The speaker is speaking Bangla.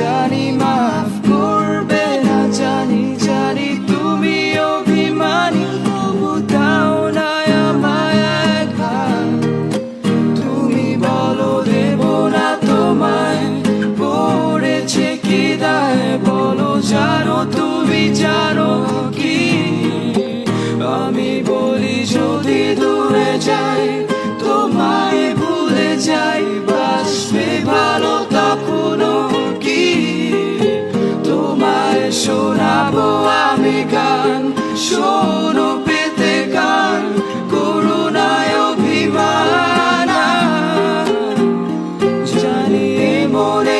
জানি মাফ করবে না, জানি জানি তুমি অভিমানী, তবু দাও না আমায় তুমি বলো দেব না তোমায়, পড়েছে কি দায়? বলো জানো তুমি জানো amore.